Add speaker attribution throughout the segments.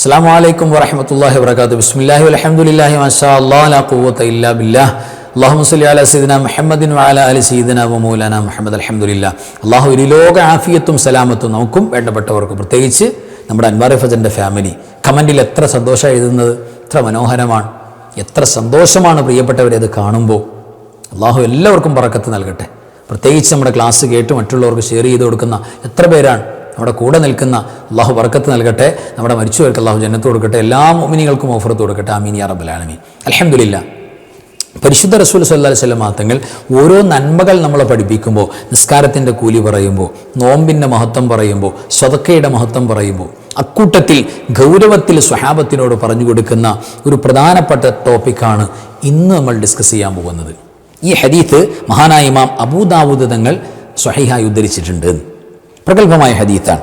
Speaker 1: അസ്സാം വലൈക്കും വറഹമത്തല്ലാഹി വർക്കാത്തു ബിസ്മില്ലാഹി അലഹമുല്ലാഹി മഷാ അല്ലാ ലാ ഖുവത ഇല്ലാ ബില്ലാഹ് അള്ളാഹു സല്ലി അല സീദന മുഹമ്മദിൻ വാല അലി സീദന വമൂലന മുഹമ്മദ് അലഹമുല്ല അള്ളാഹു ഒരു ലോക ആഫിയത്തും സലാമത്തും നമുക്കും വേണ്ടപ്പെട്ടവർക്കും പ്രത്യേകിച്ച് നമ്മുടെ അൻവാർ ഫജന്റെ ഫാമിലി കമന്റിൽ എത്ര സന്തോഷം എഴുതുന്നത് എത്ര മനോഹരമാണ് എത്ര സന്തോഷമാണ് പ്രിയപ്പെട്ടവരെ അത് കാണുമ്പോൾ അള്ളാഹു എല്ലാവർക്കും പറക്കത്ത് നൽകട്ടെ. പ്രത്യേകിച്ച് നമ്മുടെ ക്ലാസ് കേട്ട് മറ്റുള്ളവർക്ക് ഷെയർ ചെയ്ത് കൊടുക്കുന്ന എത്ര പേരാണ് നമ്മുടെ കൂടെ നിൽക്കുന്ന അള്ളാഹു വർക്കത്ത് നൽകട്ടെ. നമ്മുടെ മരിച്ചവർക്ക് അള്ളാഹു ജന്നത്ത് കൊടുക്കട്ടെ. എല്ലാ മോമിനികൾക്കും ഓഫറത്ത് കൊടുക്കട്ടെ. ആമീൻ യാ റബ്ബൽ ആലമീൻ. അലഹമില്ല പരിശുദ്ധ റസൂൽ സല്ലാ വല്ലം തങ്ങൾ ഓരോ നന്മകൾ നമ്മളെ പഠിപ്പിക്കുമ്പോൾ നിസ്കാരത്തിന്റെ കൂലി പറയുമ്പോൾ നോമ്പിന്റെ മഹത്വം പറയുമ്പോൾ സ്വതക്കയുടെ മഹത്വം പറയുമ്പോൾ അക്കൂട്ടത്തിൽ ഗൗരവത്തിൽ സ്വഹാബത്തിനോട് പറഞ്ഞു കൊടുക്കുന്ന ഒരു പ്രധാനപ്പെട്ട ടോപ്പിക്കാണ് ഇന്ന് നമ്മൾ ഡിസ്കസ് ചെയ്യാൻ പോകുന്നത്. ഈ ഹദീത്ത് മഹാനായ ഇമാം അബൂദാവൂദ് തങ്ങൾ സ്വഹിഹായി ഉദ്ധരിച്ചിട്ടുണ്ട്. പ്രഗത്ഭമായ ഹദീത്താണ്.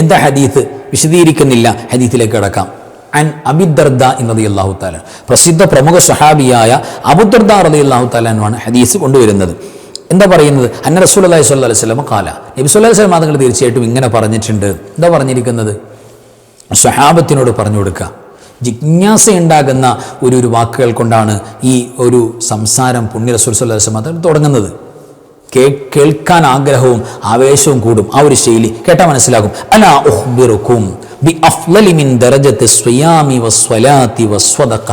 Speaker 1: എന്താ ഹദീത്ത്? വിശദീകരിക്കുന്നില്ല. ഹദീത്തിലേക്ക് കിടക്കാം. അൻ അബിദർദ എന്നത് അള്ളാഹു താല പ്രസിദ്ധ പ്രമുഖ സഹാബിയായ അബുദർദ റതി അള്ളാഹു താലാനുമാണ് ഹദീസ് കൊണ്ടുവരുന്നത്. എന്താ പറയുന്നത്? അന്ന റസൂൽ സ്വല്ലാ അലൈഹി സ്വലമ കാല നബി സുല്ലാ സ്വലം അതുങ്ങൾ തീർച്ചയായിട്ടും ഇങ്ങനെ പറഞ്ഞിട്ടുണ്ട്. എന്താ പറഞ്ഞിരിക്കുന്നത്? സ്വഹാബത്തിനോട് പറഞ്ഞു കൊടുക്കുക. ജിജ്ഞാസ ഉണ്ടാകുന്ന ഒരു ഒരു വാക്കുകൾ കൊണ്ടാണ് ഈ ഒരു സംസാരം പുണ്യ റസൂൽ സ്വല്ലാ വസ്ലം അത് തുടങ്ങുന്നത്. കേൾക്കാൻ ആഗ്രഹവും ആവേശവും കൂടും. ആ ഒരു ശൈലി കേട്ടാൽ മനസ്സിലാകും. അലാ ഉഹ്ബിറുക്കും ബി അഫ്ലലിമിൻ ദറജത്തി സ്വയാമി വസ്വലാത്തി വസ്വതക്ക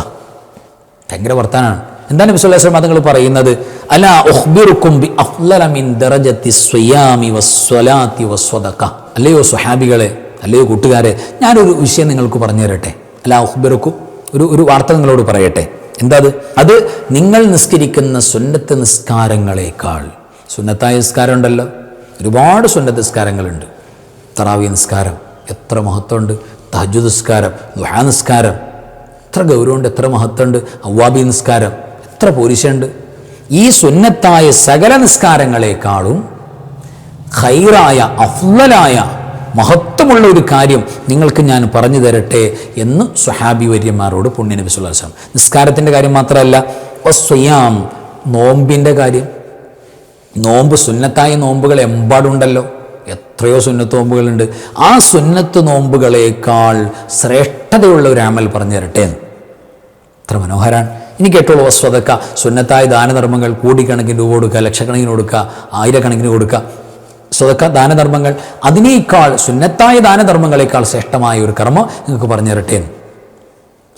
Speaker 1: ഭയങ്കര വർത്താനാണ്. എന്താണ് വിശ്വലാസ്ലം മതങ്ങൾ പറയുന്നത്? അലാ ഉഹ്ബിറുക്കും ബി അഫ്ലലമിൻ ദറജത്തി സ്വയാമി വസ്വലാത്തി വസ്വതക്ക അല്ലയോ സ്വഹാബികളെ അല്ലയോ കൂട്ടുകാരെ ഞാനൊരു വിഷയം നിങ്ങൾക്ക് പറഞ്ഞു തരട്ടെ. അലാ ഉഹ്ബിറുക്കും ഒരു ഒരു വാർത്ത നിങ്ങളോട് പറയട്ടെ. എന്താ അത്? അത് നിങ്ങൾ നിസ്കരിക്കുന്ന സുന്നത്ത് നിസ്കാരങ്ങളെക്കാൾ സുന്നത്തായ നിസ്കാരം ഉണ്ടല്ലോ ഒരുപാട് സുന്നത്ത് നിസ്കാരങ്ങളുണ്ട്. തറാവി നിസ്കാരം എത്ര മഹത്വമുണ്ട്. തഹജു നിസ്കാരം ദുഹാ നിസ്കാരം എത്ര ഗൗരവമുണ്ട് എത്ര മഹത്വമുണ്ട്. അവ്വാബി നിസ്കാരം എത്ര പോരിശുണ്ട് ഈ സുന്നത്തായ സകല നിസ്കാരങ്ങളെക്കാളും ഖൈറായ അഫ്ലലായ മഹത്വമുള്ള ഒരു കാര്യം നിങ്ങൾക്ക് ഞാൻ പറഞ്ഞു തരട്ടെ എന്ന് സുഹാബി വര്യന്മാരോട് പുണ്യ നബി സുല്ലാസ്ലാം നിസ്കാരത്തിന്റെ കാര്യം മാത്രമല്ല സ്വയാം നോമ്പിന്റെ കാര്യം. നോമ്പ് സുന്നത്തായ നോമ്പുകൾ എമ്പാടുണ്ടല്ലോ. എത്രയോ സുന്നത്ത് നോമ്പുകളുണ്ട്. ആ സുന്നത്ത് നോമ്പുകളേക്കാൾ ശ്രേഷ്ഠതയുള്ള ഒരു അമൽ പറഞ്ഞു തരട്ടെ എത്ര മനോഹരാണ്. ഇനി കേട്ടോളൂ വസ്വതക്ക സുന്നത്തായ ദാനധർമ്മങ്ങൾ കോടിക്കണക്കിന് രൂപ കൊടുക്കുക ലക്ഷക്കണക്കിന് കൊടുക്കുക ആയിരക്കണക്കിന് കൊടുക്കുക. സ്വതക്ക ദാനധർമ്മങ്ങൾ. അതിനേക്കാൾ സുന്നത്തായ ദാനധർമ്മങ്ങളെക്കാൾ ശ്രേഷ്ഠമായ ഒരു കർമ്മം നിങ്ങൾക്ക് പറഞ്ഞു തരട്ടെ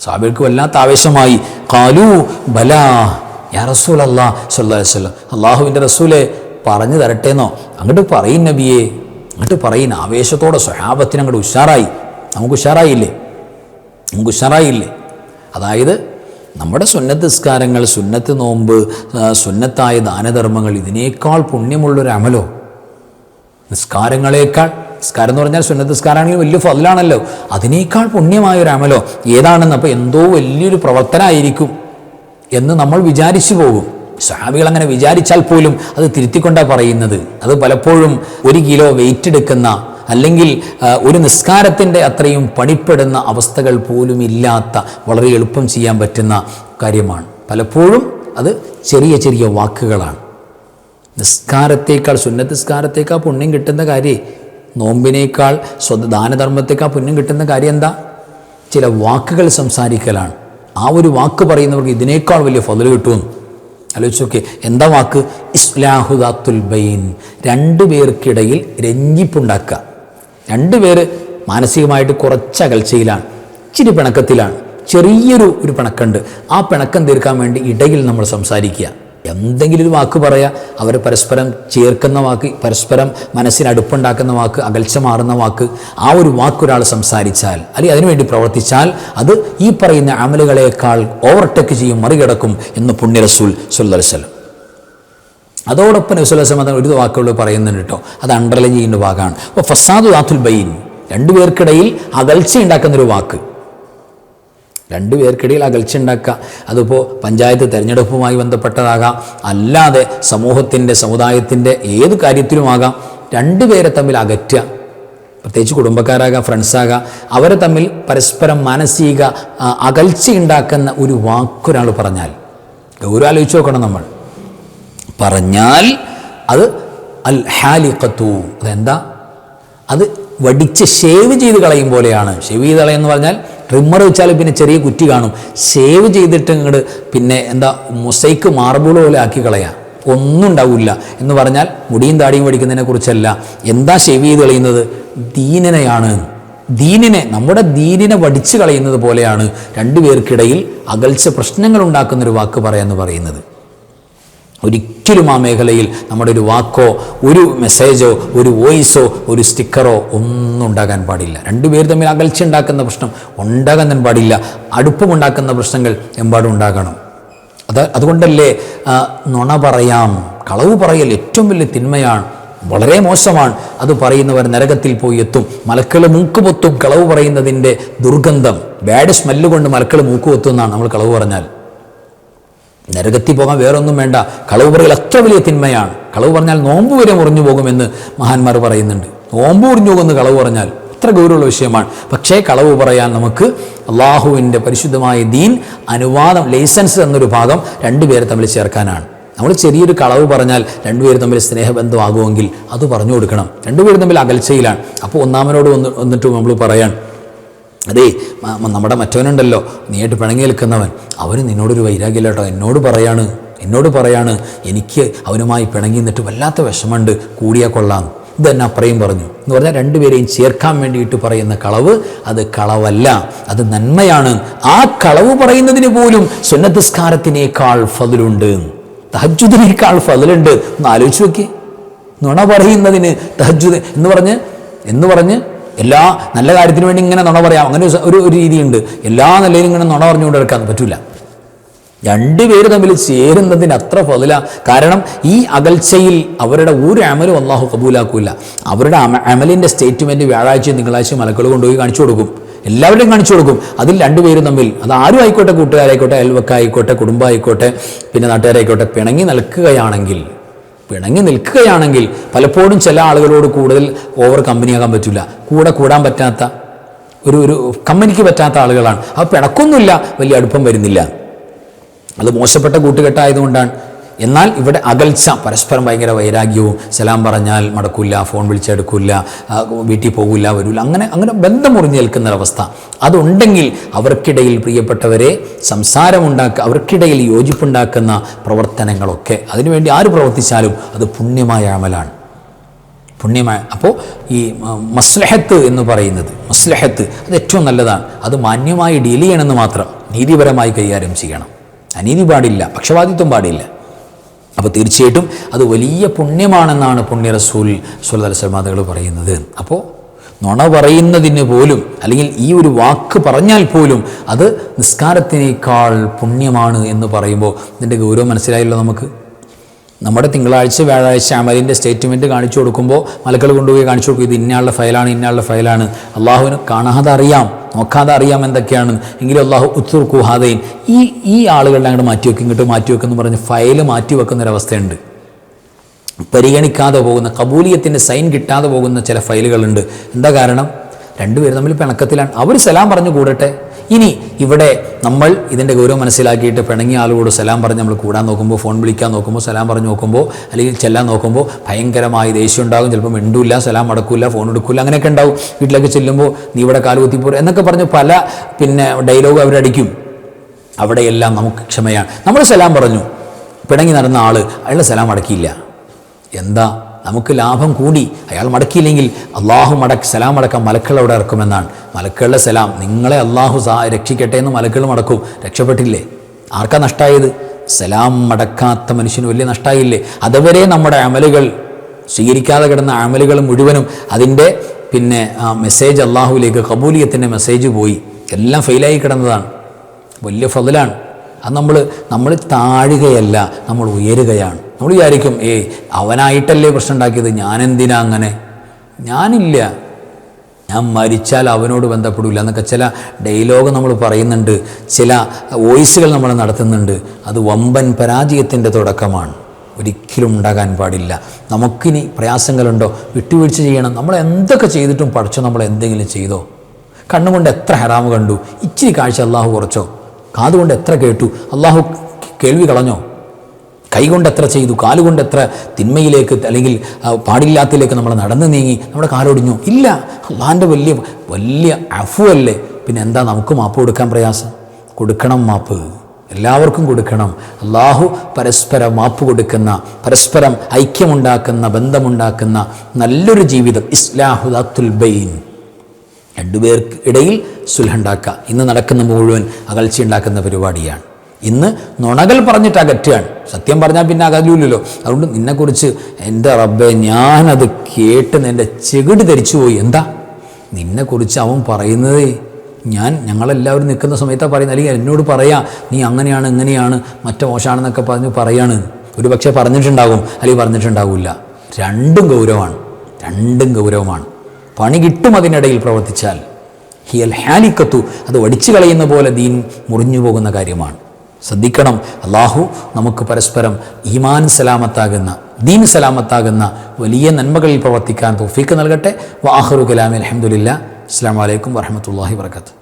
Speaker 1: സാബിൾക്ക് വല്ലാത്ത ആവേശമായി. കാലു ബലാ യാ റസൂൽ അല്ലാ സല്ലാസ്ലം അള്ളാഹുവിന്റെ റസൂലെ പറഞ്ഞു തരട്ടേന്നോ? അങ്ങോട്ട് പറയും നബിയെ അങ്ങോട്ട് പറയുന്ന ആവേശത്തോടെ സ്വഹാബത്തിന് അങ്ങോട്ട് ഉഷാറായി. നമുക്ക് ഉഷാറായില്ലേ? നമുക്ക് ഉഷാറായില്ലേ? അതായത് നമ്മുടെ സുന്നത്ത് നിസ്കാരങ്ങൾ സുന്നത്ത് നോമ്പ് സുന്നത്തായ ദാനധർമ്മങ്ങൾ ഇതിനേക്കാൾ പുണ്യമുള്ളൊരു അമലോ? നിസ്കാരങ്ങളേക്കാൾ നിസ്കാരം എന്ന് പറഞ്ഞാൽ സുന്നത്ത് നിസ്കാരമാണെങ്കിൽ വലിയ ഫലാണല്ലോ അതിനേക്കാൾ പുണ്യമായ ഒരു അമലോ? ഏതാണെന്ന് അപ്പോൾ എന്തോ വലിയൊരു പ്രവർത്തനമായിരിക്കും എന്ന് നമ്മൾ വിചാരിച്ചു പോകും. സഹാബികൾ അങ്ങനെ വിചാരിച്ചാൽ പോലും അത് തിരുത്തിക്കൊണ്ടാണ് പറയുന്നത്. അത് പലപ്പോഴും ഒരു കിലോ വെയിറ്റ് എടുക്കുന്ന അല്ലെങ്കിൽ ഒരു നിസ്കാരത്തിന്റെ അത്രയും പണിപ്പെടുന്ന അവസ്ഥകൾ പോലും ഇല്ലാത്ത വളരെ എളുപ്പം ചെയ്യാൻ പറ്റുന്ന കാര്യമാണ്. പലപ്പോഴും അത് ചെറിയ ചെറിയ വാക്കുകളാണ്. നിസ്കാരത്തേക്കാൾ സുന്നത്ത് നിസ്കാരത്തേക്കാൾ പുണ്യം കിട്ടുന്ന കാര്യം നോമ്പിനേക്കാൾ സ്വ ദാനധർമ്മത്തേക്കാൾ പുണ്യം കിട്ടുന്ന കാര്യം എന്താ? ചില വാക്കുകൾ സംസാരിക്കലാണ്. ആ ഒരു വാക്ക് പറയുന്നവർക്ക് ഇതിനേക്കാൾ വലിയ ഫതിൽ കിട്ടുമെന്ന് ആലോചിച്ച് നോക്കെ എന്താ വാക്ക്? ഇസ്ലാഹുദാത്തുൽ ബൈൻ. രണ്ടു പേർക്കിടയിൽ രഞ്ജിപ്പുണ്ടാക്കുക. രണ്ടു പേര് മാനസികമായിട്ട് കുറച്ച് അകൽച്ചയിലാണ് ഇച്ചിരി പിണക്കത്തിലാണ്. ചെറിയൊരു ഒരു പിണക്കുണ്ട് ആ പിണക്കം തീർക്കാൻ വേണ്ടി ഇടയിൽ നമ്മൾ സംസാരിക്കുക. എന്തെങ്കിലും ഒരു വാക്ക് പറയുക അവർ പരസ്പരം ചേർക്കുന്ന വാക്ക് പരസ്പരം മനസ്സിന് അടുപ്പുണ്ടാക്കുന്ന വാക്ക് അകൽച്ച മാറുന്ന വാക്ക് ആ ഒരു വാക്ക് ഒരാൾ സംസാരിച്ചാൽ അല്ലെങ്കിൽ അതിനുവേണ്ടി പ്രവർത്തിച്ചാൽ അത് ഈ പറയുന്ന അമലുകളേക്കാൾ ഓവർടേക്ക് ചെയ്യും മറികടക്കും എന്ന് പുണ്യ റസൂൽ സുല്ലം അതോടൊപ്പം നസുലസം അത് ഒരു വാക്കുകൾ പറയുന്നുണ്ട് കേട്ടോ. അത് അണ്ടർലൈൻ ചെയ്യുന്ന ഭാഗമാണ് അപ്പോൾ ഫസാദു ദാത്തുൽ ബൈൻ. രണ്ടുപേർക്കിടയിൽ അകൽച്ച ഉണ്ടാക്കുന്നൊരു വാക്ക്. രണ്ടു പേർക്കിടയിൽ അകൽച്ച ഉണ്ടാക്കുക. അതിപ്പോൾ പഞ്ചായത്ത് തിരഞ്ഞെടുപ്പുമായി ബന്ധപ്പെട്ടതാകാം. അല്ലാതെ സമൂഹത്തിന്റെ സമുദായത്തിന്റെ ഏത് കാര്യത്തിലുമാകാം രണ്ടുപേരെ തമ്മിൽ അകറ്റുക. പ്രത്യേകിച്ച് കുടുംബക്കാരാകാം ഫ്രണ്ട്സാകാം അവരെ തമ്മിൽ പരസ്പരം മാനസിക അകൽച്ച ഉണ്ടാക്കുന്ന ഒരു വാക്കൊരാൾ പറഞ്ഞാൽ ഗൗരവം ആലോചിച്ച് നോക്കണം നമ്മൾ. പറഞ്ഞാൽ അത് അൽ ഹാലിക്കത്തു അതെന്താ? അത് വടിച്ച് ഷേവ് ചെയ്ത് കളയും പോലെയാണ്. ഷേവ് ചെയ്ത് കളയെന്ന് പറഞ്ഞാൽ ട്രിമ്മർ വെച്ചാൽ പിന്നെ ചെറിയ കുറ്റി കാണും. ഷേവ് ചെയ്തിട്ട് ഇങ്ങോട്ട് പിന്നെ എന്താ മൊസൈക്ക് മാർബിൾ പോലെ ആക്കി കളയാം. ഒന്നും ഉണ്ടാവില്ല. എന്ന് പറഞ്ഞാൽ മുടിയും താടിയും പഠിക്കുന്നതിനെ കുറിച്ചല്ല. എന്താ ഷേവ് ചെയ്ത് കളയുന്നത്? ദീനനെയാണ്. ദീനിനെ നമ്മുടെ ദീനിനെ വടിച്ചു കളയുന്നത് പോലെയാണ് രണ്ടുപേർക്കിടയിൽ അകൽച്ച പ്രശ്നങ്ങൾ ഉണ്ടാക്കുന്നൊരു വാക്ക് പറയാന്ന് പറയുന്നത്. ഒരിക്കലും ആ മേഖലയിൽ നമ്മുടെ ഒരു വാക്കോ ഒരു മെസ്സേജോ ഒരു വോയിസോ ഒരു സ്റ്റിക്കറോ ഒന്നും ഉണ്ടാകാൻ പാടില്ല. രണ്ടുപേർ തമ്മിൽ അകൽച്ച ഉണ്ടാക്കുന്ന പ്രശ്നം ഉണ്ടാകാൻ പാടില്ല. അടുപ്പമുണ്ടാക്കുന്ന പ്രശ്നങ്ങൾ എമ്പാടും ഉണ്ടാകണം. അത് അതുകൊണ്ടല്ലേ നുണ പറയാം. കളവ് പറയൽ ഏറ്റവും വലിയ തിന്മയാണ്. വളരെ മോശമാണ്. അത് പറയുന്നവർ നരകത്തിൽ പോയി എത്തും. മലക്കൾ മൂക്കുപൊത്തും കളവ് പറയുന്നതിന്റെ ദുർഗന്ധം. ബാഡ് സ്മെല്ല് കൊണ്ട് മലക്കൾ മൂക്കുപൊത്തും എന്നാണ് നമ്മൾ കളവ് പറഞ്ഞാൽ. നരകത്തിൽ പോകാൻ വേറൊന്നും വേണ്ട. കളവ് പറയൽ അത്ര വലിയ തിന്മയാണ്. കളവ് പറഞ്ഞാൽ നോമ്പ് വരെ മുറിഞ്ഞു പോകുമെന്ന് മഹാന്മാർ പറയുന്നുണ്ട്. നോമ്പ് മുറിഞ്ഞു പോകുമെന്ന് കളവ് പറഞ്ഞാൽ അത്ര ഗൗരവമുള്ള വിഷയമാണ്. പക്ഷേ കളവ് പറയാൻ നമുക്ക് അള്ളാഹുവിന്റെ പരിശുദ്ധമായ ദീൻ അനുവാദം ലൈസൻസ് എന്നൊരു ഭാഗം രണ്ടുപേരെ തമ്മിൽ ചേർക്കാനാണ്. നമ്മൾ ചെറിയൊരു കളവ് പറഞ്ഞാൽ രണ്ടുപേരും തമ്മിൽ സ്നേഹബന്ധമാകുമെങ്കിൽ അത് പറഞ്ഞു കൊടുക്കണം. രണ്ടുപേരും തമ്മിൽ അകൽച്ചയിലാണ്. അപ്പോൾ ഒന്നാമനോട് വന്ന് വന്നിട്ട് നമ്മൾ പറയാൻ അതേ നമ്മുടെ മറ്റവനുണ്ടല്ലോ. നീയായിട്ട് പിണങ്ങി നിൽക്കുന്നവൻ. അവന് നിന്നോടൊരു വൈരാഗ്യമില്ല കേട്ടോ. എന്നോട് പറയാണ്. എന്നോട് പറയാണ്. എനിക്ക് അവനുമായി പിണങ്ങി നിന്നിട്ട് വല്ലാത്ത വിഷമമുണ്ട്. കൂടിയാ കൊള്ളാം. ഇത് തന്നെ അപ്പറയും പറഞ്ഞു. എന്ന് പറഞ്ഞാൽ രണ്ടുപേരെയും ചേർക്കാൻ വേണ്ടിയിട്ട് പറയുന്ന കളവ് അത് കളവല്ല. അത് നന്മയാണ്. ആ കളവ് പറയുന്നതിന് പോലും സുന്നതസ്കാരത്തിനേക്കാൾ ഫതിലുണ്ട്. തഹജുദിനേക്കാൾ ഫതിലുണ്ട്. ഒന്ന് ആലോചിച്ച് നോക്കി നുണ പറയുന്നതിന് തഹജുദ് എന്ന് പറഞ്ഞ് എന്ന് പറഞ്ഞ് എല്ലാ നല്ല കാര്യത്തിന് വേണ്ടി ഇങ്ങനെ നുണ പറയാം. അങ്ങനെ ഒരു ഒരു രീതിയുണ്ട്. എല്ലാ നിലയിലും ഇങ്ങനെ നുണ പറഞ്ഞുകൊണ്ട് എടുക്കാൻ പറ്റില്ല രണ്ടുപേര് തമ്മിൽ ചേരുന്നതിന് അത്ര ഫതില. കാരണം ഈ അകൽച്ചയിൽ അവരുടെ ഒരു അമലും അള്ളാഹു കബൂലാക്കൂല. അവരുടെ അമ- സ്റ്റേറ്റ്മെന്റ് വ്യാഴാഴ്ച തിങ്കളാഴ്ചയും മലക്കൾ കൊണ്ടുപോയി കാണിച്ചു കൊടുക്കും. എല്ലാവരുടെയും കാണിച്ചു കൊടുക്കും. അതിൽ രണ്ടുപേരും തമ്മിൽ. അത് ആരും ആയിക്കോട്ടെ കൂട്ടുകാരായിക്കോട്ടെ അയൽവക്കായിക്കോട്ടെ കുടുംബമായിക്കോട്ടെ പിന്നെ നാട്ടുകാരായിക്കോട്ടെ പിണങ്ങി നിൽക്കുകയാണെങ്കിൽ പിണങ്ങി നിൽക്കുകയാണെങ്കിൽ പലപ്പോഴും ചില ആളുകളോട് കൂടുതൽ ഓവർ കമ്പനിയാകാൻ പറ്റില്ല കൂടെ കൂടാൻ പറ്റാത്ത ഒരു ഒരു കമ്പനിക്ക് പറ്റാത്ത ആളുകളാണ്. അപ്പോൾ പിണക്കൊന്നുമില്ല വലിയ അടുപ്പം വരുന്നില്ല. അത് മോശപ്പെട്ട കൂട്ടുകെട്ടായതുകൊണ്ടാണ്. എന്നാൽ ഇവിടെ അകൽച്ച പരസ്പരം ഭയങ്കര വൈരാഗ്യവും സലാം പറഞ്ഞാൽ മടക്കില്ല ഫോൺ വിളിച്ചെടുക്കില്ല വീട്ടിൽ പോകില്ല വരില്ല അങ്ങനെ അങ്ങനെ ബന്ധം മുറിഞ്ഞു നിൽക്കുന്ന ഒരവസ്ഥ അതുണ്ടെങ്കിൽ അവർക്കിടയിൽ പ്രിയപ്പെട്ടവരെ സംസാരമുണ്ടാക്കുക അവർക്കിടയിൽ യോജിപ്പുണ്ടാക്കുന്ന പ്രവർത്തനങ്ങളൊക്കെ അതിനുവേണ്ടി ആര് പ്രവർത്തിച്ചാലും അത് പുണ്യമായ അമലാണ്. പുണ്യമായ അപ്പോൾ ഈ മസ്ലഹത്ത് എന്ന് പറയുന്നത് മസ്ലഹത്ത് അത് ഏറ്റവും നല്ലതാണ്. അത് മാന്യമായി ഡീൽ ചെയ്യണമെന്ന് മാത്രം നീതിപരമായി കൈകാര്യം ചെയ്യണം. അനീതി പാടില്ല പക്ഷപാതിത്വം പാടില്ല. അപ്പോൾ തീർച്ചയായിട്ടും അത് വലിയ പുണ്യമാണെന്നാണ് പുണ്യ റസൂൽ സുല്ലാ സൽമാതകൾ പറയുന്നത്. അപ്പോൾ നുണ പറയുന്നതിന് പോലും അല്ലെങ്കിൽ ഈ ഒരു വാക്ക് പറഞ്ഞാൽ പോലും അത് നിസ്കാരത്തിനേക്കാൾ പുണ്യമാണ് എന്ന് പറയുമ്പോൾ ഇതിന്റെ ഗൗരവം മനസ്സിലായല്ലോ നമുക്ക്? നമ്മുടെ തിങ്കളാഴ്ച വ്യാഴാഴ്ച അമലിന്റെ സ്റ്റേറ്റ്മെന്റ് കാണിച്ചു കൊടുക്കുമ്പോൾ മലക്കൾ കൊണ്ടുപോയി കാണിച്ചു കൊടുക്കും ഇത് ഇന്നയാളുടെ ഫയലാണ് ഇന്നയാളുടെ ഫയലാണ് അള്ളാഹുവിന് കാണാതെ അറിയാം നോക്കാതെ അറിയാം എന്തൊക്കെയാണ്. എങ്കിലും അള്ളാഹു ഉത്തുർ കുഹാദയും ഈ ഈ ആളുകളുടെ അങ്ങോട്ട് മാറ്റി വെക്കും ഇങ്ങോട്ട് മാറ്റി വെക്കുമെന്ന് പറഞ്ഞ് ഫയൽ മാറ്റി വെക്കുന്നൊരവസ്ഥയുണ്ട് പരിഗണിക്കാതെ പോകുന്ന കബൂലിയത്തിന്റെ സൈൻ കിട്ടാതെ പോകുന്ന ചില ഫയലുകളുണ്ട് എന്താ കാരണം? രണ്ടുപേരും തമ്മിൽ പിണക്കത്തിലാണ്. അവർ സലാം പറഞ്ഞു കൂടട്ടെ. ഇനി ഇവിടെ നമ്മൾ ഇതിന്റെ ഗൗരവം മനസ്സിലാക്കിയിട്ട് പിണങ്ങിയ ആളുകളോട് സലാം പറഞ്ഞ് നമ്മൾ കൂടാൻ നോക്കുമ്പോൾ ഫോൺ വിളിക്കാൻ നോക്കുമ്പോൾ സലാം പറഞ്ഞ് നോക്കുമ്പോൾ അല്ലെങ്കിൽ ചെല്ലാൻ നോക്കുമ്പോൾ ഭയങ്കരമായി ദേഷ്യം ഉണ്ടാകും. ചിലപ്പോൾ മിണ്ടൂല്ല സലാം അടക്കൂല്ല ഫോൺ എടുക്കില്ല അങ്ങനെയൊക്കെ ഉണ്ടാവും. വീട്ടിലേക്ക് ചെല്ലുമ്പോൾ നീ ഇവിടെ കാൽ കുത്തിപ്പോരും എന്നൊക്കെ പറഞ്ഞ് പല പിന്നെ ഡയലോഗ് അവരടിക്കും അവിടെയെല്ലാം നമുക്ക് ക്ഷമയാണ്. നമ്മൾ സലാം പറഞ്ഞു. പിണങ്ങി നടന്ന ആൾ അയാളുടെ സലാം അടക്കിയില്ല. എന്താ? നമുക്ക് ലാഭം കൂടി. അയാൾ മടക്കിയില്ലെങ്കിൽ അള്ളാഹു മടക്ക് സലാം അടക്കം മലക്കൾ അവിടെ ഇറക്കുമെന്നാണ്. മലക്കളുടെ സലാം നിങ്ങളെ അള്ളാഹു സാ രക്ഷിക്കട്ടെ എന്ന് മലക്കൾ മടക്കും. രക്ഷപ്പെട്ടില്ലേ? ആർക്കാ നഷ്ടമായത് സലാം മടക്കാത്ത മനുഷ്യന് വലിയ നഷ്ടമായില്ലേ അതുവരെ നമ്മുടെ അമലുകൾ സ്വീകരിക്കാതെ കിടന്ന അമലുകൾ മുഴുവനും അതിന്റെ പിന്നെ ആ മെസ്സേജ് അള്ളാഹുവിലേക്ക് കബൂലിയത്തിന്റെ മെസ്സേജ് പോയി. എല്ലാം ഫെയിലായി കിടന്നതാണ്. വലിയ ഫതിലാണ്. അത് നമ്മൾ നമ്മൾ താഴുകയല്ല നമ്മൾ ഉയരുകയാണ്. നമ്മൾ വിചാരിക്കും ഏ അവനായിട്ടല്ലേ പ്രശ്നം ഉണ്ടാക്കിയത്? ഞാനെന്തിനാ അങ്ങനെ? ഞാനില്ല. ഞാൻ മരിച്ചാൽ അവനോട് ബന്ധപ്പെടില്ല എന്നൊക്കെ ചില ഡയലോഗ് നമ്മൾ പറയുന്നുണ്ട്. ചില വോയിസുകൾ നമ്മൾ നടത്തുന്നുണ്ട്. അത് വമ്പൻ പരാജയത്തിന്റെ തുടക്കമാണ്. ഒരിക്കലും ഉണ്ടാകാൻ പാടില്ല. നമുക്കിനി പ്രയാസങ്ങളുണ്ടോ? വിട്ടുവീഴ്ച ചെയ്യണം. നമ്മൾ എന്തൊക്കെ ചെയ്തിട്ടും പഠിച്ചോ? നമ്മൾ എന്തെങ്കിലും ചെയ്തോ? കണ്ണുകൊണ്ട് എത്ര ഹറാമ് കണ്ടു? ഇച്ചിരി കാഴ്ച അള്ളാഹു കുറച്ചോ കാതുകൊണ്ട് എത്ര കേട്ടു? അള്ളാഹു കേൾവി കളഞ്ഞോ? കൈകൊണ്ട് എത്ര ചെയ്തു? കാലുകൊണ്ട് എത്ര തിന്മയിലേക്ക് അല്ലെങ്കിൽ പാടില്ലാത്തതിലേക്ക് നമ്മൾ നടന്നു നീങ്ങി നമ്മുടെ കാലൊടിഞ്ഞു? ഇല്ല. അള്ളാഹിന്റെ വലിയ വലിയ അഫു അല്ലേ? പിന്നെ എന്താ നമുക്ക് മാപ്പ് കൊടുക്കാൻ പ്രയാസം? കൊടുക്കണം മാപ്പ്. എല്ലാവർക്കും കൊടുക്കണം. അള്ളാഹു പരസ്പരം മാപ്പ് കൊടുക്കുന്ന പരസ്പരം ഐക്യമുണ്ടാക്കുന്ന ബന്ധമുണ്ടാക്കുന്ന നല്ലൊരു ജീവിതം. ഇസ്ലാഹുദാത്തുൽ ബൈൻ. രണ്ടുപേർക്ക് ഇടയിൽ സുൽഹുണ്ടാക്കുക ഇന്ന് നടക്കുന്ന മുഴുവൻ അകൽച്ച ഉണ്ടാക്കുന്ന പരിപാടിയാണ്. ഇന്ന് നുണകൾ പറഞ്ഞിട്ട് അകറ്റുകയാണ്. സത്യം പറഞ്ഞാൽ പിന്നെ അകലൂല്ലോ അതുകൊണ്ട് നിന്നെക്കുറിച്ച് എന്റെ റബ്ബെ ഞാനത് കേട്ട് എന്റെ ചെകിട് ധരിച്ചു പോയി എന്താ? നിന്നെക്കുറിച്ച് അവൻ പറയുന്നത് ഞാൻ ഞങ്ങളെല്ലാവരും നിൽക്കുന്ന സമയത്താണ് പറയുന്നത്. അല്ലെങ്കിൽ എന്നോട് പറയാം നീ അങ്ങനെയാണ് ഇങ്ങനെയാണ് മറ്റേ മോശമാണെന്നൊക്കെ പറഞ്ഞ് പറയാണ്. ഒരു പക്ഷേ പറഞ്ഞിട്ടുണ്ടാകും അല്ലെങ്കിൽ പറഞ്ഞിട്ടുണ്ടാകില്ല രണ്ടും ഗൗരവമാണ്. രണ്ടും ഗൗരവമാണ്. പണി കിട്ടും അതിനിടയിൽ പ്രവർത്തിച്ചാൽ. ഹിയൽ ഹാലിക്കത്തു അത് വടിച്ചു കളയുന്ന പോലെ ദീൻ മുറിഞ്ഞു പോകുന്ന കാര്യമാണ്. ശ്രദ്ധിക്കണം അള്ളാഹു നമുക്ക് പരസ്പരം ഈമാൻ സലാമത്താകുന്ന ദീൻ സലാമത്താകുന്ന വലിയ നന്മകളിൽ പ്രവർത്തിക്കാൻ തോഫീക്ക് നൽകട്ടെ. വാഹറു കലാമി അലഹമുല്ല അസ്സാം വലൈക്കും വറഹമത്തല്ലാഹി വർക്കത്ത്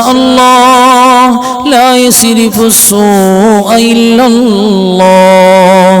Speaker 2: الله لا يصرف السوء إلا الله